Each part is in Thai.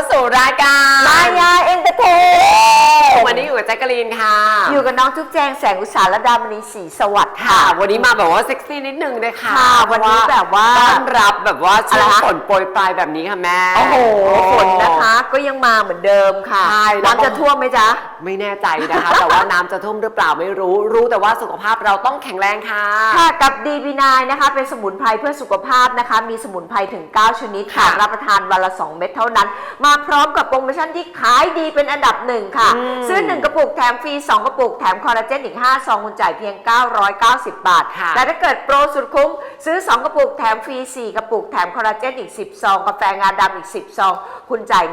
าสู่รายการมายาเอนเตอร์เทนวันนี้อยู่กับแจ๊กกะลีนค่ะ อยู่กับน้องทุกแจงแสงอุตสาหดามณีศรีสวัสดิ์ค่ะค่ะ วันนี้มาแบบว่าเซ็กซี่นิดนึงนะคะค่ะ วันนี้แบบว่าต้อนรับแบบว่าช่วงอะไรคะฝนโปรยปลายแบบนี้ค่ะแม่ โอ้โหฝนนะคะ ก็ยังมาเหมือนเดิมค่ะ ใช่แล้วก็น้ำจะท่วมไหมจ๊ะ ไม่แน่ใจนะคะ แต่ว่าน้ำจะท่วมหรือเปล่าไม่รู้ รู้แต่ว่าสุขภาพเราต้องแข็งแรงค่ะ ค่ะกับดีบีนายนะคะ เป็นสมุนไพรเพื่อสุขภาพนะคะ มีสมุนไพรถึง 9 ชนิดค่ะ ค่ะรับประทานวันละ 2 เม็ดเท่านั้น มาพร้อมกับโปรโมชั่นที่ขายดีเป็นอันดับหนึ่งค่ะ อืมซื้อ 1 กระปุกแถมฟรี 2 กระปุกแถมคอลลาเจนอีก 5 ซองคุณจ่ายเพียง 990 บาท ค่ะ แต่ถ้าเกิดโปรสุดคุ้ม ซื้อ 2 กระปุกแถมฟรี 4 กระปุกแถมคอลลาเจนอีก 10 ซอง กาแฟงาดำอีก 10 ซอง คุณจ่าย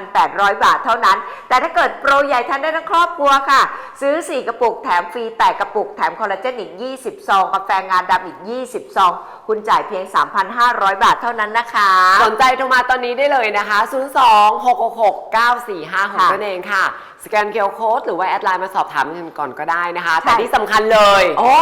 1,800 บาทเท่านั้น แต่ถ้าเกิดโปรใหญ่ทานได้ทั้งครอบครัวค่ะ ซื้อ 4 กระปุก แถมฟรี8กระปุก แถมคอลลาเจนอีก 20 ซอง กาแฟงานดำอีก 20 ซอง คุณจ่ายเพียง 3,500 บาทเท่านั้นนะคะ สนใจโทรมาตอนนี้ได้เลยนะคะ 0 2 6 6 6 9 4 5 6ค่ะนั่นเองค่ะ สแกนเคอร์โค้ดหรือว่าแอดไลน์มาสอบถามกันก่อนก็ได้นะคะใช่แต่ที่สำคัญเลย โอ้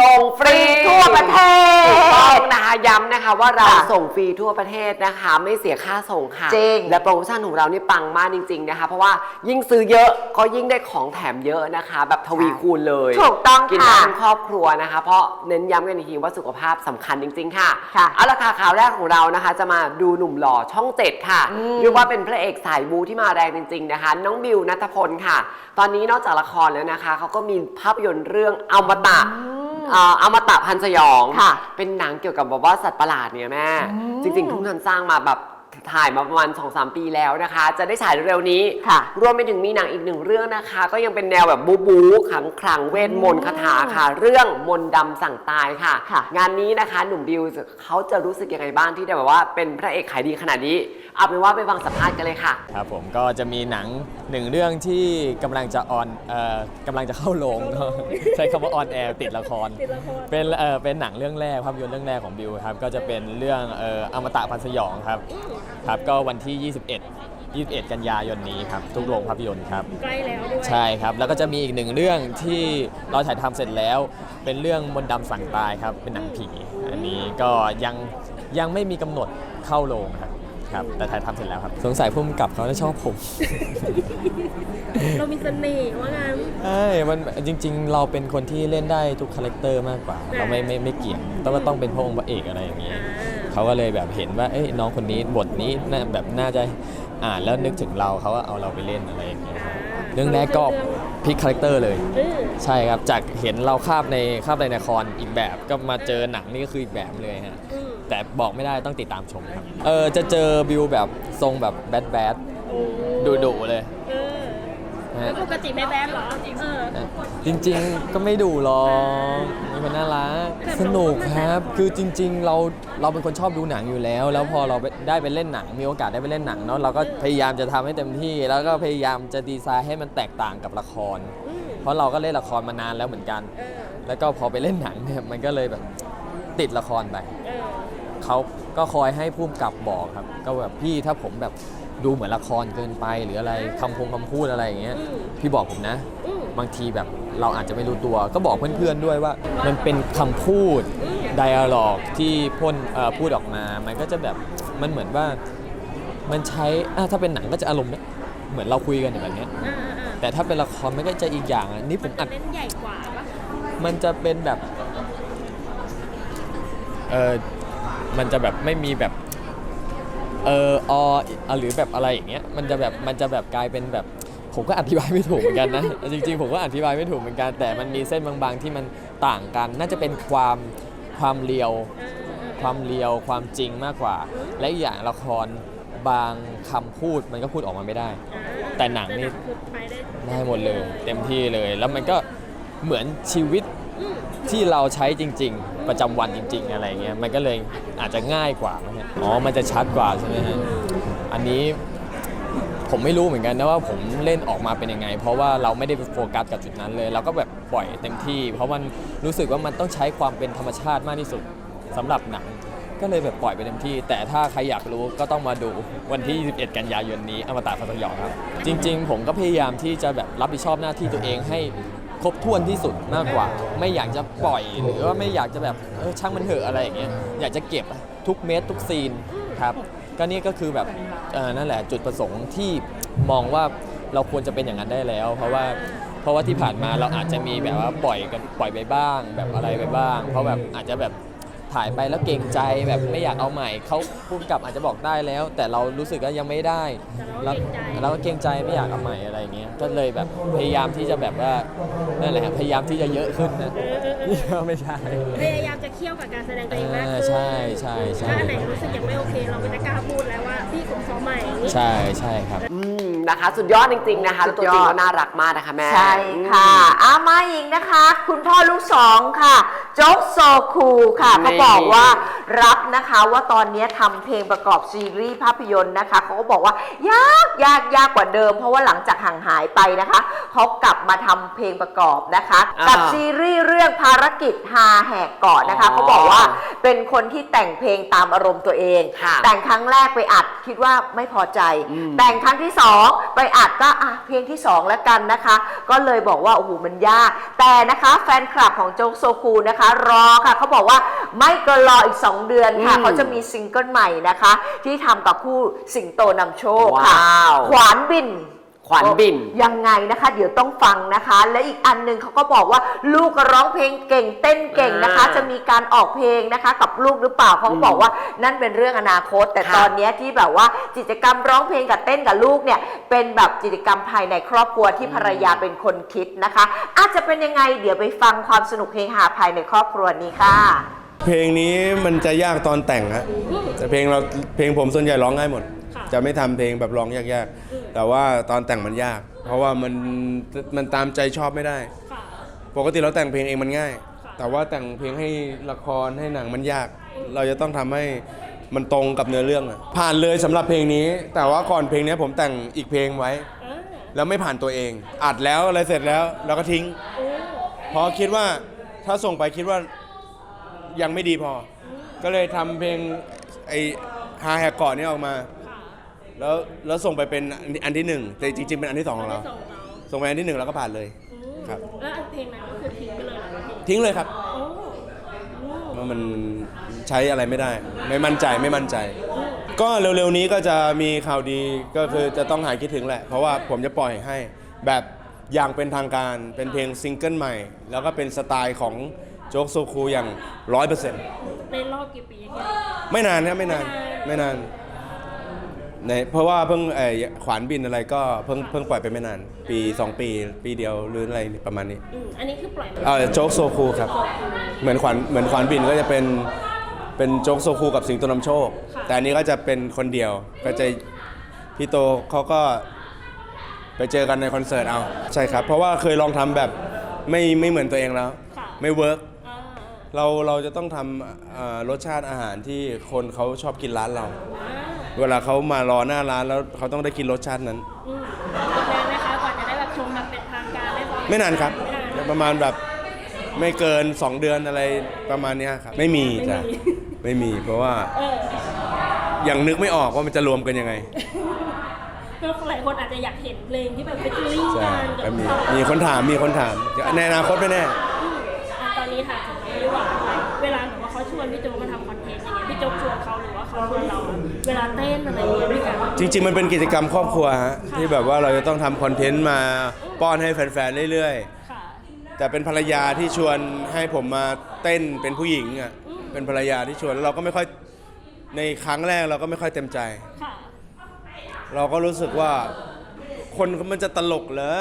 ส่งฟรีทั่วประเทศถูกต้องนะคะย้ำนะคะว่าเราค่ะส่งฟรีทั่วประเทศนะคะ ไม่เสียค่าส่งค่ะจริงและโปรโมชั่นของเรานี่ปังมากจริง ๆนะคะ เพราะว่ายิ่งซื้อเยอะก็ยิ่งได้ของแถมเยอะนะคะ แบบทวีคูณเลยถูกต้องกินได้ค่ะทั้งครอบครัวนะคะ เพราะเน้นย้ำกันอีกทีว่าสุขภาพสำคัญจริง ๆ ค่ะค่ะเอาละค่ะข่าวแรกของเรานะคะ จะมาดูหนุ่มหล่อช่องเจ็ดค่ะอืม เรียกว่าเป็นพระเอกสายบูที่มาแรงจริง ๆ นะคะ น้องบิวนัทพลค่ะ ตอนนี้นอกจากละครแล้วนะคะ เขาก็มีภาพยนตร์เรื่องอมตะเอ่ออมตะพันธ์สยอง ค่ะเป็นหนังเกี่ยวกับแบบว่าสัตว์ประหลาดเนี่ยแม่อืมจริงๆ ทุ่งทันสร้างมาแบบ ถ่ายมาประมาณ2-3ปีแล้วนะคะ จะได้ฉายเร็วๆนี้ค่ะ รวมไปถึงมีหนังอีกหนึ่งเรื่องนะคะ ก็ยังเป็นแนวแบบบูบูขังขลังเวทมนต์คาถาค่ะ เรื่องมนต์ดำสั่งตายค่ะ ค่ะ งานนี้นะคะหนุ่มดิวเขาจะรู้สึกยังไงบ้างที่ได้แบบว่าเป็นพระเอกขายดีขนาดนี้ เอาเป็นว่าไปฟังสัมภาษณ์กันเลยค่ะ ครับผมก็จะมีหนังหนึ่งเรื่องที่กำลังจะออนเอ่อกำลังจะเข้าโรงเนอะใช้คำว่าออนแอร์ติดละคร เป็นเอ่อเป็นหนังเรื่องแรกภาพยนตร์เรื่องแรกของบิวครับก็จะเป็นเรื่องเอ่ออมตะพันธ์สยองครับ ครับก็วันที่ 21 21 กันยายนนี้ครับทุกโรงภาพยนตร์ครับ ใกล้แล้วด้วย ใช่ครับแล้วก็จะมีอีกหนึ่งเรื่องที่เราถ่ายทำเสร็จแล้ว เป็นเรื่องมนต์ดำสั่งตายครับเป็นหนังผีอันนี้ก็ยังยังไม่มีกำหนดเข้าโรงครับครับแต่ถ่ายทำเสร็จแล้วครับสงสัยพุ่มกับเขาจะชอบผม เรามีเสน่ห์ว่างั้น ใช่มันจริง ๆ เราเป็นคนที่เล่นได้ทุกคาแรคเตอร์มากกว่า เราไม่ไม่ไม่เกี่ยงต้องว่าต้องเป็นพระองค์พระเอกอะไรอย่างเงี้ยอ่า เขาก็เลยแบบเห็นว่าเอ้ยน้องคนนี้บทนี้น่าแบบน่าจะอ่านแล้วนึกถึงเราเขาก็เอาเราไปเล่นอะไรอย่างเงี้ยครับเรื่องแรกก็พลิกคาแรคเตอร์เลย เออใช่ครับ จากเห็นเราคาบในคาบในละครอีกแบบก็มาเจอหนังนี่ก็คืออีกแบบเลยฮะ อืมแต่บอกไม่ได้ต้องติดตามชมครับ เออจะเจอบิวแบบทรงแบบแบดแบดโอ้ดุดุๆเลย เออนะแล้ ฮะวปกติไม่แบนเหรอเออ จริงๆก็ไม่ดุหรอกมีคนน่ารักแต่สนุกเราก็ครับ คือจริง ๆ เราเราเป็นคนชอบดูหนังอยู่แล้ว แล้วพอเราไปได้ไปเล่นหนัง มีโอกาสได้ไปเล่นหนังเนาะเราก็พยายามจะทำให้เต็มที่ แล้วก็พยายามจะดีไซน์ให้มันแตกต่างกับละคร อืมเพราะเราก็เล่นละครมานานแล้วเหมือนกัน เออแล้วก็พอไปเล่นหนังเนี่ยมันก็เลยแบบติดละครไป เออ เขาก็คอยให้พุ่มกับบอกครับ ก็แบบพี่ถ้าผมแบบ ดูเหมือนละครเกินไปหรืออะไรคำพงคำพูดอะไรอย่างเงี้ยอืมพี่บอกผมนะอืมบางทีแบบเราอาจจะไม่รู้ตัว ก็บอกเพื่อนๆด้วยว่า มันเป็นคำพูดไดอะล็อกที่พ่นเอ่อพูดออกมา มันก็จะแบบมันเหมือนว่ามันใช้อะถ้าเป็นหนังก็จะอารมณ์เนี่ยเหมือนเราคุยกันอย่างแบบเนี้ยอ่าอ่าอ่าแต่ถ้าเป็นละครมันก็จะอีกอย่างอะนี่ผมอัดเล่นใหญ่กว่าปะมันจะเป็นแบบเออมันจะแบบไม่มีแบบ เออออหรือแบบอะไรอย่างเงี้ยมันจะแบบมันจะแบบกลายเป็นแบบผมก็อธิบายไม่ถูกเหมือนกันนะ จริง ๆ ผมก็อธิบายไม่ถูกเหมือนกัน แต่มันมีเส้นบางๆที่มันต่างกัน น่าจะเป็นความความเลียวเออเออเออความเลียวความจริงมากกว่า และอีกอย่างละครบางคำพูดมันก็พูดออกมาไม่ได้อ่าแต่หนังนี่คือไปได้ได้หมดเลย เต็มที่เลย แล้วมันก็เหมือนชีวิตอืม ที่เราใช้จริง ๆ ประจำวันจริง ๆ อะไรเงี้ยมันก็เลยอาจจะง่ายกว่าไหมฮะอ๋อมันจะชัดกว่าใช่ไหมฮะอันนี้ผมไม่รู้เหมือนกันนะว่าผมเล่นออกมาเป็นยังไง เพราะว่าเราไม่ได้โฟกัสกับจุดนั้นเลย เราก็แบบปล่อยเต็มที่ เพราะมันรู้สึกว่ามันต้องใช้ความเป็นธรรมชาติมากที่สุดสำหรับหนังก็เลยแบบปล่อยไปเต็มที่ แต่ถ้าใครอยากรู้ก็ต้องมาดูวันที่ 21 กันยายนนี้อมตะพัทยองครับ จริง ๆ ผมก็พยายามที่จะแบบรับผิดชอบหน้าที่ตัวเองให้ ครบถ้วนที่สุดมากกว่า ไม่อยากจะปล่อยหรือว่าไม่อยากจะแบบเออช่างมันเถอะอะไรอย่างเงี้ยอยากจะเก็บทุกเม็ดทุกซีนครับก็นี่ก็คือแบบนั่นแหละจุดประสงค์ที่มองว่าเราควรจะเป็นอย่างนั้นได้แล้ว เพราะว่าเพราะว่าที่ผ่านมาเราอาจจะมีแบบว่าปล่อยกันปล่อยไปบ้าง แบบอะไรไปบ้าง เพราะแบบอาจจะแบบ ถ่ายไปแล้วเกรงใจแบบไม่อยากเอาใหม่เขาพูดกับอาจจะบอกได้แล้ว แต่เรารู้สึกว่ายังไม่ได้แต่เราก็เกรงใจเราก็เกรงใจไม่อยากเอาใหม่อะไรอย่างเงี้ยก็เลยแบบพยายามที่จะแบบว่านั่นแหละครับพยายามที่จะเยอะขึ้นนะไม่ใช่พยายามจะเคี่ยวกับการแสดงตัวเองมากเอขึ้อนใช่ใช่ใช่ถ้าอันไหนรู้สึกยังไม่โอเค เราก็จะกล้าพูดแล้วว่าพี่ผมขอใหม่อย่างนี้ใช่ใช่ครับอืมนะคะ สุดยอดจริง ๆ นะคะแล้วตัวจริงก็น่ารักมากนะคะแม่ใช่ค่ะอามาอีกนะคะ คุณพ่อลูกสองค่ะโจ๊กโซคูค่ะนี่เขาบอกว่ารับนะคะว่าตอนนี้ทำเพลงประกอบซีรีส์ภาพยนตร์นะคะเขาก็บอกว่ายากยากยากกว่าเดิม เพราะว่าหลังจากห่างหายไปนะคะเขากลับมาทำเพลงประกอบนะคะ อ่ากักับซีรีส์เรื่องภารกิจฮาแหกเกาะนะคะอ๋อเขาบอกว่าเป็นคนที่แต่งเพลงตามอารมณ์ตัวเอง ค่ะแต่งครั้งแรกไปอัดคิดว่าไม่พอใจ อืม แต่งครั้งที่สองไปอัดก็อะเพลงที่สองแล้วกันนะคะ ก็เลยบอกว่าโอ้โหมันยาก แต่นะคะแฟนคลับของโจ๊กโซคูนะคะรอค่ะเขาบอกว่าไม่เกินรออีก 2 เดือนค่ะอืมเขาจะมีซิงเกิลใหม่นะคะ ที่ทำกับคู่สิงโตนำโชคค่ะว้าว ขวานบิน ขวัญบิน ยังไงนะคะ เดี๋ยวต้องฟังนะคะ และอีกอันหนึ่งเขาก็บอกว่าลูกก็ร้องเพลงเก่งเต้นเก่งนะคะ อ่าจะมีการออกเพลงนะคะ กับลูกหรือเปล่าเขาก็บอกว่านั่นเป็นเรื่องอนาคต แต่ค่ะตอนเนี้ยที่แบบว่ากิจกรรมร้องเพลงกับเต้นกับลูกเนี่ยเป็นแบบกิจกรรมภายในครอบครัวที่ภรรยาเป็นคนคิดนะคะ อาจจะเป็นยังไงเดี๋ยวไปฟังความสนุกเฮฮาภายในครอบครัวนี้ค่ะ เพลงนี้มันจะยากตอนแต่งฮะแต่เพลงเราเพลงผมส่วนใหญ่ร้องง่ายหมดค่ะ จะไม่ทำเพลงแบบร้องยากๆ แต่ว่าตอนแต่งมันยาก เพราะว่ามันมันตามใจชอบไม่ได้ค่ะปกติเราแต่งเพลงเองมันง่าย แต่ว่าแต่งเพลงให้ละครให้หนังมันยาก เราจะต้องทำให้มันตรงกับเนื้อเรื่องอะผ่านเลยสำหรับเพลงนี้ แต่ว่าก่อนเพลงนี้ผมแต่งอีกเพลงไว้อ่าแล้วไม่ผ่านตัวเอง อัดแล้วอะไรเสร็จแล้วเราก็ทิ้งโอ้เพราะคิดว่าถ้าส่งไปคิดว่ายังไม่ดีพอ ก็เลยทำเพลงไอ้ฮาแฮกเกาะนี้ออกมาค่ะ แล้วแล้วส่งไปเป็นอันที่หนึ่งแต่จริงๆเป็นอันที่สองของเราไม่ส่งเราส่งไปอันที่หนึ่งแล้วก็ผ่านเลย อืมครับ แล้วอันเพลงนั้นก็คือทิ้งไปเลยเหรอพี่ทิ้งเลยครับ โอ้โอ้เพราะมันใช้อะไรไม่ได้ ไม่มั่นใจไม่มั่นใจ ก็เร็วๆนี้ก็จะมีข่าวดีก็คือจะต้องหายคิดถึงแหละ เพราะว่าผมจะปล่อยให้แบบอย่างเป็นทางการเป็นเพลงซิงเกิลใหม่ แล้วก็เป็นสไตล์ของโจ๊กโซคูอย่างร้อยเปอร์เซ็นต์ในรอบกี่ปีเนี่ยไม่นานครับไม่นานไม่นาน ในเพราะว่าเพิ่งเอ่อขวานบินอะไรก็เพิ่งเพิ่งปล่อยไปไม่นาน ปี 2 ปี ปีเดียวหรืออะไรประมาณนี้อืมอันนี้คือปล่อยมาเออโจ๊กโซคูครับ เหมือนขวานเหมือนขวานบินก็จะเป็นเป็นโจ๊กโซคูกับสิงโตนำโชค แต่อันนี้ก็จะเป็นคนเดียวก็จะพี่โตเขาก็ไปเจอกันในคอนเสิร์ตเอา ใช่ครับ เพราะว่าเคยลองทำแบบไม่ไม่เหมือนตัวเองแล้ว ค่ะไม่เวิร์กอ่าเราเราจะต้องทำเอ่อรสชาติอาหารที่คนเขาชอบกินร้านเรา อ่า เวลาเขามารอหน้าร้านแล้วเขาต้องได้กินรสชาตินั้น อืมกดดันไหมคะกว่าจะได้แบบชมแบบเป็นทางการได้ฟังไม่นานครับไม่นานประมาณแบบไม่เกิน 2 เดือนอะไรประมาณเนี้ยครับ ไม่มีจ้ะไม่มีไม่มีเพราะว่าเออยังนึกไม่ออกว่ามันจะรวมกันยังไงก็หลายคนอาจจะอยากเห็นเพลงที่แบบเป็นฟีลลิ่งใช่กันกับก็มีเขามีคนถามมีคนถามในอนาคตไม่แน่ อืมอะตอนนี้ถามถึงน้องดีกว่าเวลาแบบว่าเขาชวนพี่โจกมาทำคอนเทนต์อย่างเงี้ยพี่โจกชวนเขาหรือว่า เขาชวนเราอะเวลาเต้นอะไรอย่างเงี้ยด้วยกัน จริง ๆ มันเป็นกิจกรรมครอบครัวฮะที่แบบว่าเราจะต้องทำคอนเทนต์มาป้อนให้แฟนๆเรื่อยๆค่ะแต่เป็นภรรยาที่ชวนให้ผมมาเต้นเป็นผู้หญิงอะเป็นภรรยาที่ชวนแล้วเราก็ไม่ค่อยในครั้งแรกเราก็ไม่ค่อยเต็มใจ ค่ะ เราก็รู้สึกว่าคนมันจะตลกเหรอ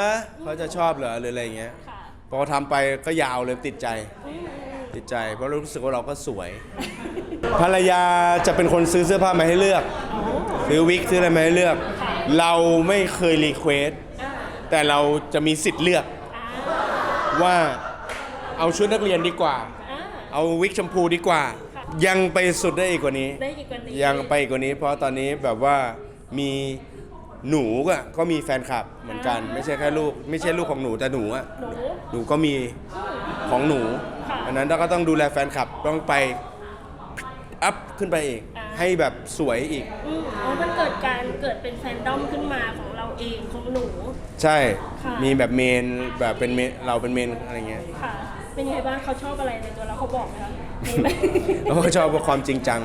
เขาจะชอบเหรอหรืออะไรอย่างเงี้ยค่ะพอทำไปก็ยาวเลยติดใจติดใจ เพราะรู้สึกว่าเราก็สวย ภรรยาจะเป็นคนซื้อเสื้อผ้ามาให้เลือก ซื้อวิกซื้ออะไรมาให้เลือก เราไม่เคยรีเควสแต่เราจะมีสิทธิ์เลือก ว่าเอาชุดนักเรียนดีกว่าอ่า เอาวิกชมพูดีกว่า ยังไปสุดได้อีกกว่านี้ ได้อีกกว่านี้ ยังไปอีกกว่านี้ เพราะตอนนี้แบบว่ามีหนูก็ก็มีแฟนคลับเหมือนกัน ไม่ใช่แค่ลูก ไม่ใช่ลูกของหนูแต่หนูอะหนูหนูก็มีของหนูค่ะอันนั้นเราก็ต้องดูแลแฟนคลับต้องไป อัพขึ้นไปอีก อ่า ให้แบบสวยอีก อืมอ๋อมันเกิดการเกิดเป็นแฟนดอมขึ้นมาของเราเองของหนู ใช่ ค่ะ มีแบบเมนแบบเป็นเมนเราเป็นเมนอะไรเงี้ยค่ะ เป็นยังไงบ้างเขาชอบอะไรในตัวเราเขาบอกไหมคะมีไหมแล้วก็ชอบความจริงจัง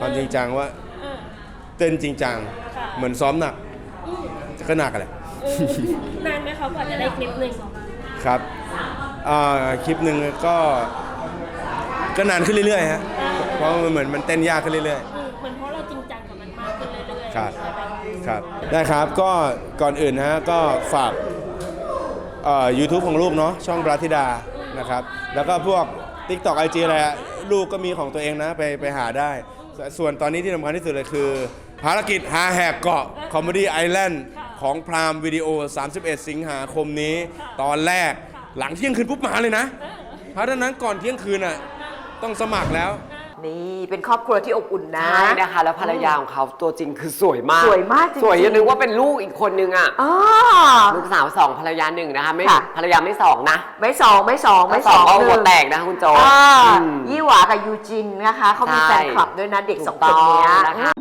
ความจริงจังว่าเออ เต้นจริงจัง ค่ะ เหมือนซ้อมหนักอืมก็หนักแหละเออนานไหมคะกว่าจะได้คลิปหนึ่งครับอ่าคลิปหนึ่งก็ก็นานขึ้นเรื่อยๆฮะ เพราะมันเหมือนมันเต้นยากขึ้นเรื่อยอืมเหมือนเพราะเราจริงจังกับมันมากขึ้นเรื่อยๆครับ ใช่ไหมๆครับได้ครับ ก็ก่อนอื่นนะฮะ ก็ฝากเอ่อ YouTube ของลูกเนาะช่องปราธิดานะครับ แล้วก็พวก TikTok IG อะไรอะลูกก็มีของตัวเองนะไปไปหาได้ส่วนตอนนี้ที่สำคัญที่สุดเลยคือ ภารกิจหาแหกเกาะ Comedy Island ของพรามวิดีโอ 31 สิงหาคมนี้ ตอนแรกหลังเที่ยงคืนปุ๊บมาเลยนะ เพราะฉะนั้นก่อนเที่ยงคืนอะต้องสมัครแล้ว นี่เป็นครอบครัวที่อบอุ่นนะ ใช่นะคะแล้วภรรยาของเขาตัวจริงคือสวยมาก สวยมากจริงๆ สวยจนนึกว่าเป็นลูกอีกคนนึงอะอ๋อ ลูกสาวสองภรรยาหนึ่งนะคะไม่ค่ะ ภรรยาไม่สองนะไม่สองไม่สองไม่สองก็หหัวนึ่งแตกนะคะคุณโจอ่าอืม ยี่หวากับยูจินนะคะเขามีใช่ แฟนคลับด้วยนะเด็กสองถูคนเนี้ยต้องนะคะ